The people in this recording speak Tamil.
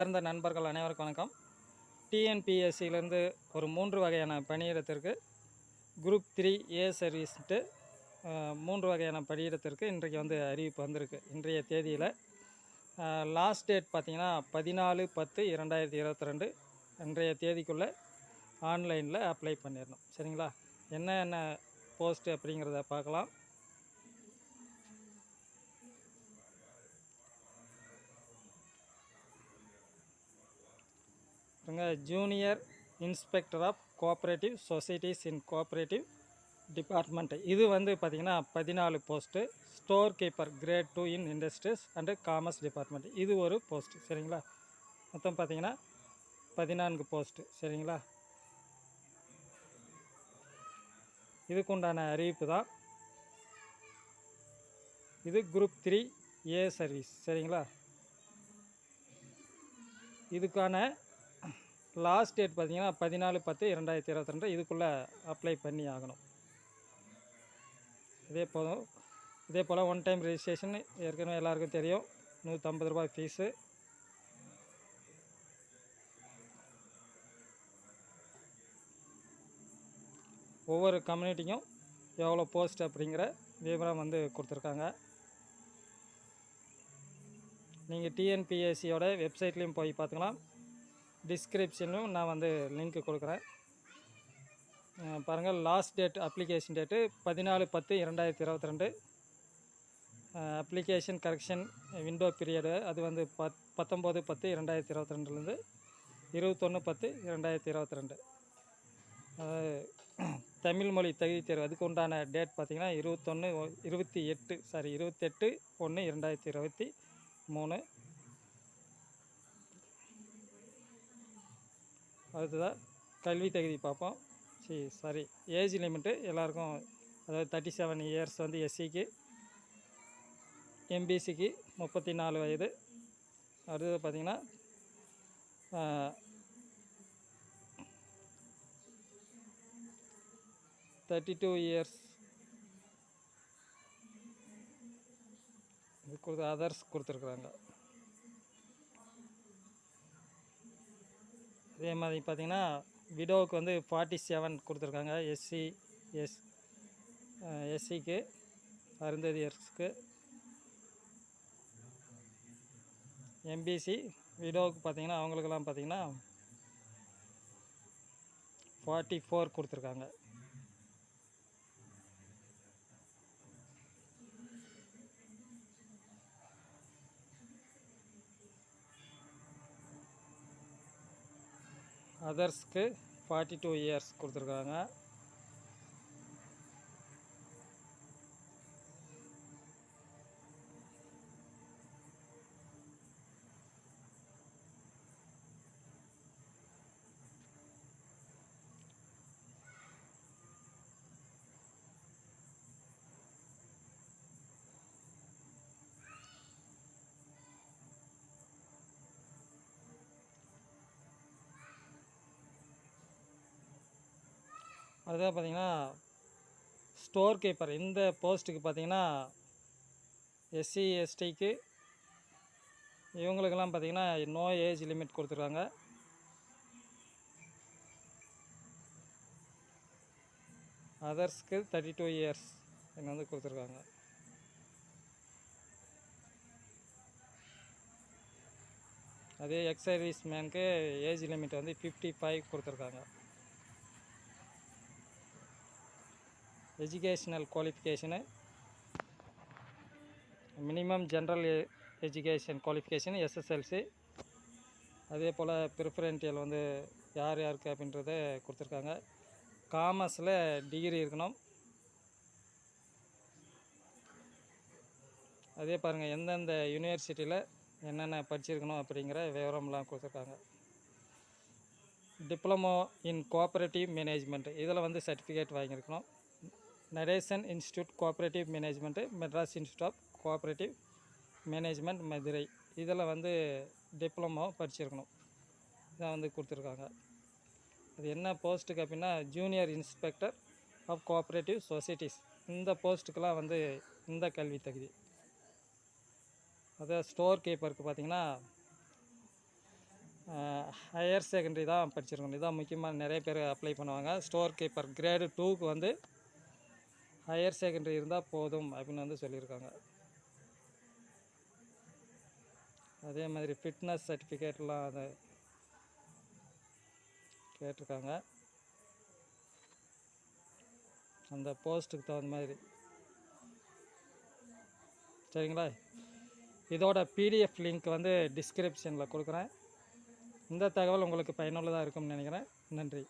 சேர்ந்த நண்பர்கள் அனைவருக்கும் வணக்கம். டிஎன்பிஎஸ்சியிலேருந்து ஒரு மூன்று வகையான பணியிடத்திற்கு குரூப் த்ரீ ஏ சர்வீஸ்ட்டு மூன்று வகையான பணியிடத்திற்கு இன்றைக்கு வந்து அறிவிப்பு வந்திருக்கு. இன்றைய தேதியில் லாஸ்ட் டேட் பார்த்திங்கன்னா பதினாலு பத்து இரண்டாயிரத்தி இருபத்தி ரெண்டு இன்றைய தேதிக்குள்ளே ஆன்லைனில் அப்ளை பண்ணிடணும். சரிங்களா? என்ன என்ன போஸ்ட்டு அப்படிங்கிறத பார்க்கலாம். பாருங்க junior inspector of cooperative societies in cooperative department இது வந்து பார்த்திங்கன்னா பதினாலு post store keeper grade two in industries and commerce department இது ஒரு போஸ்ட்டு சரிங்களா? மொத்தம் பார்த்திங்கன்னா பதினான்கு போஸ்ட்டு சரிங்களா? இதுக்கு உண்டான அறிவிப்பு தான் இது குரூப் த்ரீ ஏ சர்வீஸ் சரிங்களா? இதுக்கான லாஸ்ட் டேட் பார்த்திங்கன்னா பதினாலு பத்து இரண்டாயிரத்தி இருபத்தி ரெண்டு. இதுக்குள்ளே அப்ளை பண்ணி ஆகணும். இதே போதும் இதே போல் ஒன் டைம் ரெஜிஸ்ட்ரேஷன் ஏற்கனவே எல்லாருக்கும் தெரியும். நூற்றம்பது ரூபாய் ஃபீஸு ஒவ்வொரு கம்யூனிட்டிக்கும் எவ்வளோ போஸ்ட் அப்படிங்கிற விவரம் வந்து கொடுத்துருக்காங்க. நீங்கள் டிஎன்பிஎஸ்சியோட வெப்சைட்லேயும் போய் பார்த்துக்கலாம். டிஸ்கிரிப்ஷனும் நான் வந்து லிங்க் கொடுக்குறேன். பாருங்கள் லாஸ்ட் டேட் அப்ளிகேஷன் டேட்டு பதினாலு பத்து இரண்டாயிரத்தி இருபத்தி ரெண்டு. அப்ளிகேஷன் கரெக்ஷன் விண்டோ பீரியடு அது வந்து பத் பத்தொம்போது பத்து இரண்டாயிரத்தி இருபத்தி ரெண்டுலேருந்து இருபத்தொன்று பத்து இரண்டாயிரத்தி இருபத்தி ரெண்டு. தமிழ் மொழி தகுதி தேர்வு அதுக்கு உண்டான டேட் பார்த்திங்கன்னா இருபத்தொன்று இருபத்தி எட்டு சாரி இருபத்தெட்டு ஒன்று இரண்டாயிரத்தி இருபத்தி மூணு. அடுத்ததாக கல்வி தகுதி பார்ப்போம். சரி சாரி. ஏஜ் லிமிட்டு எல்லாருக்கும் அதாவது தேர்ட்டி செவன் இயர்ஸ் வந்து எஸ்சிக்கு எம்பிசிக்கு முப்பத்தி நாலு வயது. அடுத்தது பார்த்திங்கன்னா தேர்ட்டி டூ இயர்ஸ் இது கொடுத்து அதர்ஸ் கொடுத்துருக்குறாங்க. அதே மாதிரி பார்த்தீங்கன்னா விடோவுக்கு வந்து ஃபார்ட்டி செவன் கொடுத்துருக்காங்க எஸ்சி எஸ் எஸ்சிக்கு அருந்ததியர்ஸ்க்கு எம்பிசி விடோவுக்கு பார்த்தீங்கன்னா அவங்களுக்கெல்லாம் பார்த்தீங்கன்னா ஃபார்ட்டி ஃபோர் கொடுத்துருக்காங்க. அதர்ஸ்க்கு ஃபார்ட்டி டூ இயர்ஸ் கொடுத்துருக்காங்க. அதுதான் பார்த்தீங்கன்னா ஸ்டோர் கீப்பர் இந்த போஸ்ட்டுக்கு பார்த்தீங்கன்னா எஸ்சி எஸ்டிக்கு இவங்களுக்கெல்லாம் பார்த்தீங்கன்னா நோ ஏஜ் லிமிட் கொடுத்துருக்காங்க. அதர்ஸ்க்கு தேர்ட்டி டூ இயர்ஸ் என்ன வந்து கொடுத்துருக்காங்க. அதே எக்ஸ் சர்வீஸ் மேனுக்கு ஏஜ் லிமிட் வந்து ஃபிஃப்டி ஃபைவ் கொடுத்துருக்காங்க. Educational qualification minimum general education qualification SSLC அதே போல் ப்ரிஃபரன்டியல் வந்து யார் யாருக்கு அப்படின்றத கொடுத்துருக்காங்க. காமர்ஸில் டிகிரி இருக்கணும். அதே பாருங்கள் எந்தெந்த யூனிவர்சிட்டியில் என்னென்ன படிச்சிருக்கணும் அப்படிங்கிற விவரம்லாம் கொடுத்துருக்காங்க. டிப்ளமோ இன் கோஆப்ரேட்டிவ் மேனேஜ்மெண்ட் இதில் வந்து certificate வாங்கியிருக்கணும். Natesan institute cooperative management Madras institute of cooperative management Madurai இதில் வந்து டிப்ளமோ படிச்சிருக்கணும். இதான் வந்து கொடுத்துருக்காங்க. அது என்ன போஸ்ட்டுக்கு அப்படின்னா junior inspector of cooperative societies இந்த போஸ்ட்டுக்கெல்லாம் வந்து இந்த கல்வி தகுதி. அதே ஸ்டோர் கீப்பருக்கு பார்த்தீங்கன்னா ஹையர் செகண்டரி தான் படிச்சிருக்கணும். இதான் முக்கியமாக நிறைய பேர் அப்ளை பண்ணுவாங்க. ஸ்டோர் கீப்பர் கிரேடு டூக்கு வந்து ஹையர் செகண்டரி இருந்தால் போதும் அப்படின்னு வந்து சொல்லியிருக்காங்க. அதே மாதிரி ஃபிட்னஸ் சர்டிஃபிகேட்லாம் அதை கேட்டிருக்காங்க. அந்த போஸ்ட்டுக்கு தகுந்த மாதிரி. சரிங்களா? இதோட பிடிஎஃப் லிங்க் வந்து டிஸ்கிரிப்ஷனில் கொடுக்குறேன். இந்த தகவல் உங்களுக்கு பயனுள்ளதாக இருக்கும்னு நினைக்கிறேன். நன்றி.